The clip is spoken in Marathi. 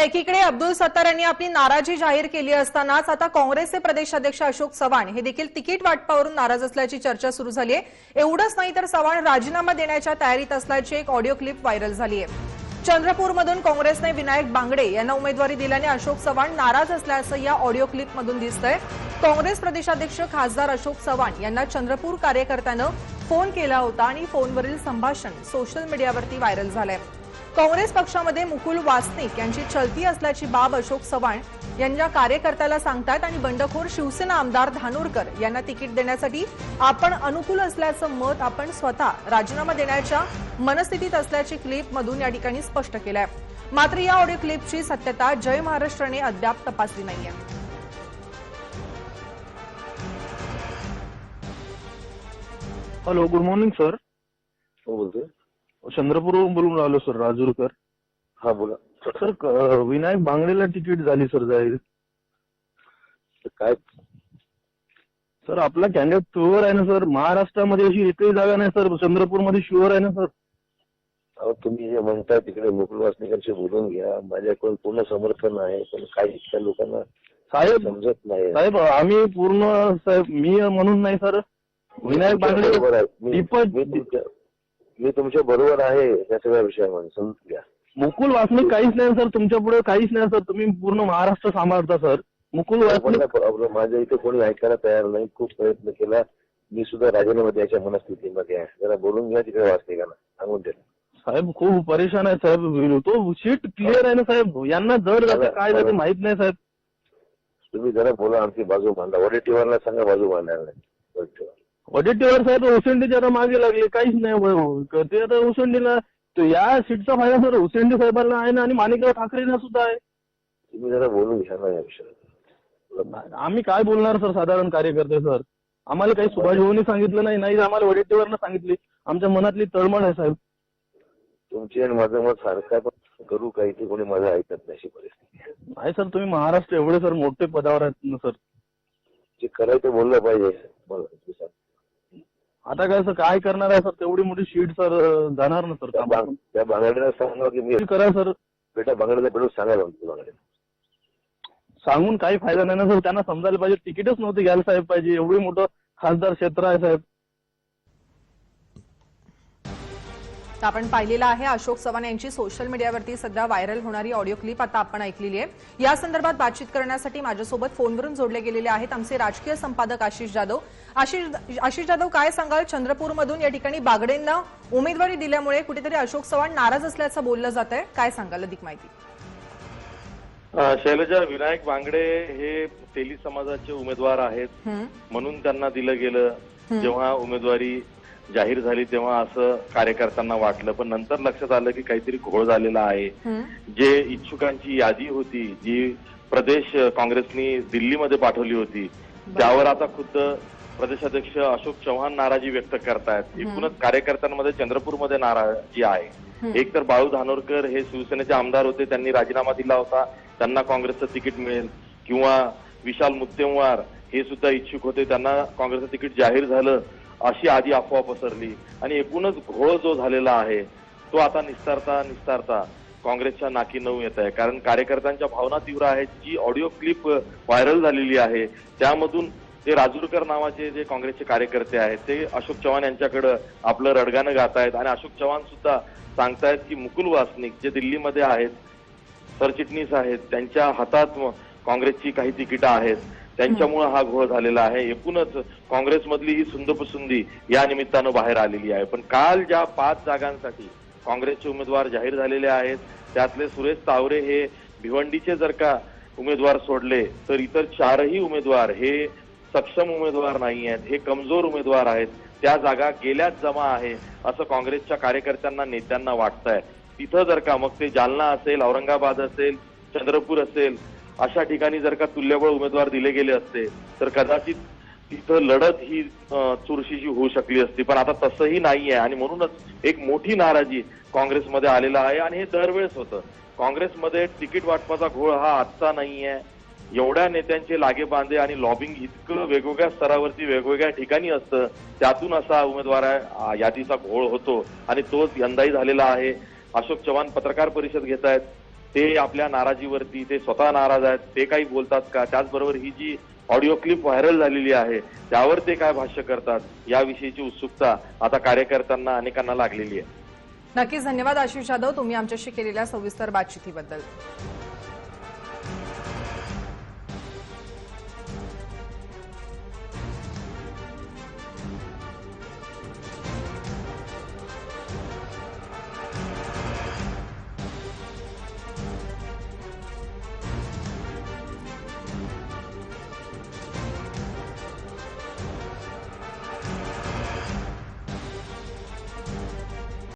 एकीकडे अब्दुल सत्तार यांनी आपली नाराजी जाहीर केली असतानाच आता काँग्रेसचे प्रदेशाध्यक्ष अशोक चव्हाण हे देखील तिकीट वाटपावरून नाराज असल्याची चर्चा सुरू झाली आहे एवढंच नाही तर चव्हाण राजीनामा देण्याच्या तयारीत असल्याची एक ऑडिओ क्लिप व्हायरल झाली आहे चंद्रपूरमधून काँग्रेसने विनायक बांगडे यांना उमेदवारी दिल्याने अशोक चव्हाण नाराज असल्याचं या ऑडिओ क्लिपमधून दिसतंय. काँग्रेस प्रदेशाध्यक्ष खासदार अशोक चव्हाण यांना चंद्रपूर कार्यकर्त्यानं फोन केला होता आणि फोनवरील संभाषण सोशल मीडियावरती व्हायरल झालंय. काँग्रेस पक्षामध्ये मुकुल वासनिक यांची चलती असल्याची बाब अशोक चव्हाण यांच्या कार्यकर्त्याला सांगतायत आणि बंडखोर शिवसेना आमदार धानोरकर यांना तिकीट देण्यासाठी आपण अनुकूल असल्याचं मत आपण स्वतः राजीनामा देण्याच्या मनस्थितीत असल्याची क्लिप मधून या ठिकाणी स्पष्ट केलं आहे मात्र या ऑडिओ क्लिपची सत्यता जय महाराष्ट्राने अद्याप तपासली नाहीये. हॅलो गुड मॉर्निंग सर बोलतोय. चंद्रपूरवरून बोलून राहिलो सर राजूरकर. हा बोला. सर क- विनायक बांगडेला तिकीट झाली सर जाहीर. तर काय? सर आपला कॅन्डिडेट शुअर आहे ना सर? महाराष्ट्रामध्ये अशी एकही जागा नाही सर. चंद्रपूरमध्ये शुअर आहे ना सर? अहो तुम्ही जे म्हणताय तिकडे मुकुल वासनिकांशी बोलून घ्या. माझ्याकडून पूर्ण समर्थन आहे पण काही इतक्या लोकांना साहेब समजत नाही. साहेब आम्ही पूर्ण साहेब मी म्हणून नाही सर. विनायक तुमच्या बरोबर बांगडे आहे. मी मी मी तुमच्या बरोबर आहे या सगळ्या विषयामध्ये समजून घ्या. मुकुल वासनिक काहीच नाही सर तुमच्यापुढे काहीच नाही सर. तुम्ही पूर्ण महाराष्ट्र सांभाळता सर. मुकुल वासनिक प्रॉब्लेम माझ्या इथे कोणी ऐकायला तयार नाही. खूप प्रयत्न केला. मी सुद्धा राजीनामा द्यायच्या मनस्थितीमध्ये आहे. जरा बोलून घ्या तिकडे वासनिकांना. सांगून द्या. साहेब खूप परेशान आहे साहेब. तो शीट क्लिअर आहे ना साहेब? यांना जड जाते. काय जाते माहीत नाही साहेब. तुम्ही जरा बोला आमची बाजू मांडा. वडेट्टीवारला सांगा बाजू मांडायला नाही. वडेट्टीवार ऑडिटीवर साहेब उसेंडीच्या आता मागे लागले काहीच नाही ते आता उसेंडीला? तो या सीटचा फायदा सर उसेंडी साहेबांना आहे ना आणि माणिकराव ठाकरेंना सुद्धा आहे. तुम्ही जरा बोलून घ्या ना या विषयात आम्ही काय बोलणार सर साधारण कार्यकर्ते सर? आम्हाला काही सुभाष भाऊनी सांगितलं नाही नाही आम्हाला वडेट्टीवरनं सांगितली. आमच्या मनातली तळमळ आहे साहेब. तुमची आणि माझं मत सारखं पण करू काही ते कोणी माझं ऐकत नाही अशी परिस्थिती. नाही सर तुम्ही महाराष्ट्र एवढे सर मोठे पदावर आहेत ना सर. जे करायचं ते बोललं पाहिजे. मला. आता काय सर काय करणार आहे सर? तेवढी मोठी शीट सर जाणार ना सर त्या बांग- त्या बांगड्याला सांगा की मी करा सर. बेटा बांगड्याला भेटून सांगायला म्हणतो बांगड्याला सांगून काही फायदा नाही ना सर. त्यांना समजायला पाहिजे. तिकीटच नव्हते घ्यायला साहेब पाहिजे. एवढी मोठं खासदार क्षेत्र आहे साहेब. आपण पाहिलेलं आहे अशोक चव्हाण यांची सोशल मीडियावरती सध्या व्हायरल होणारी ऑडिओ क्लिप आता आपण ऐकलेली आहे. या संदर्भात बातचीत करण्यासाठी माझ्यासोबत फोनवरून जोडले गेलेले आहेत आमचे राजकीय संपादक आशिष जाधव. आशिष आशिष जाधव काय सांगाल? चंद्रपूरमधून या ठिकाणी बागडेंना उमेदवारी दिल्यामुळे कुठेतरी अशोक चव्हाण नाराज असल्याचं बोललं जात आहे काय सांगाल अधिक माहिती? शैलजा विनायक बांगडे हे तेली समाजाचे उमेदवार आहेत. म्हणून त्यांना दिलं गेलं. जेव्हा उमेदवारी जाहीर झाली तेव्हा असं कार्यकर्त्यांना वाटलं. पण नंतर लक्षात आलं की काहीतरी घोळ झालेला आहे. जे इच्छुकांची यादी होती जी प्रदेश काँग्रेसनी दिल्लीमध्ये पाठवली होती त्यावर आता खुद्द प्रदेशाध्यक्ष अशोक चव्हाण नाराजी व्यक्त करतायत. एकूणच कार्यकर्त्यांमध्ये चंद्रपूरमध्ये नाराजी आहे. एक तर बाळू धानोरकर हे शिवसेनेचे आमदार होते त्यांनी राजीनामा दिला होता त्यांना काँग्रेसचं तिकीट मिळेल. किंवा विशाल मुत्तेमवार हे सुद्धा इच्छुक होते त्यांना काँग्रेसचं तिकीट जाहीर झालं. अशी आधी अफवा पसरली आणि एकूणच घोळ जो झालेला आहे तो आता निस्तारता निस्तारता काँग्रेसच्या नाकी नऊ येत आहे. कारण कार्यकर्त्यांच्या भावना तीव्र आहेत. जी ऑडिओ क्लिप व्हायरल झालेली आहे त्यामधून ते राजूरकर नावाचे जे काँग्रेसचे कार्यकर्ते आहेत ते अशोक चव्हाण यांच्याकडं आपलं रडगाणं गात आहेत आणि अशोक चव्हाण सुद्धा सांगतायत की मुकुल वासनिक जे दिल्लीमध्ये आहेत सरचिटणीस आहेत त्यांच्या हातात म- काँग्रेसची काही तिकीटं आहेत. त्यांच्यामुळे हा घोळ झालेला आहे. एकूणच काँग्रेसमधली ही सुंदपसुंदी या निमित्तानं बाहेर आलेली आहे. पण काल ज्या पाच जागांसाठी काँग्रेसचे उमेदवार जाहीर झालेले आहेत त्यातले सुरेश तावरे हे भिवंडीचे जर का उमेदवार सोडले तर इतर चारही उमेदवार हे सक्षम उमेदवार नाही आहेत हे कमजोर उमेदवार आहेत. त्या जागा गेल्याच जमा आहे असं काँग्रेसच्या कार्यकर्त्यांना नेत्यांना वाटतंय. तिथं जर का मग ते जालना असेल औरंगाबाद असेल चंद्रपूर असेल अशा ठिकाणी जर का तुल्यबळ उमेदवार दिले गेले असते तर कदाचित तिथं लढत ही चुरशीची होऊ शकली असती. पण आता तसंही नाही आहे आणि म्हणूनच एक मोठी नाराजी काँग्रेसमध्ये आलेला आहे आणि हे दरवेळेस होतं. काँग्रेसमध्ये तिकीट वाटपाचा घोळ हा आजचा नाही आहे एवढ्या नेत्यांचे लागे बांधे आणि लॉबिंग इतकं वेगवेगळ्या स्तरावरती वेगवेगळ्या ठिकाणी असतं त्यातून असा उमेदवार यादीचा घोळ होतो. आणि तोच यंदाही झालेला आहे. अशोक चव्हाण पत्रकार परिषद घेत आहेत ते आपल्या नाराजीवरती ते स्वतः नाराज आहेत ते काही बोलतात का? त्याचबरोबर ही जी ऑडिओ क्लिप व्हायरल झालेली आहे त्यावर ते काय भाष्य करतात याविषयीची उत्सुकता आता कार्यकर्त्यांना अनेकांना लागलेली आहे. नक्कीच धन्यवाद आशिष जाधव तुम्ही आमच्याशी केलेल्या सविस्तर बातचितीबद्दल.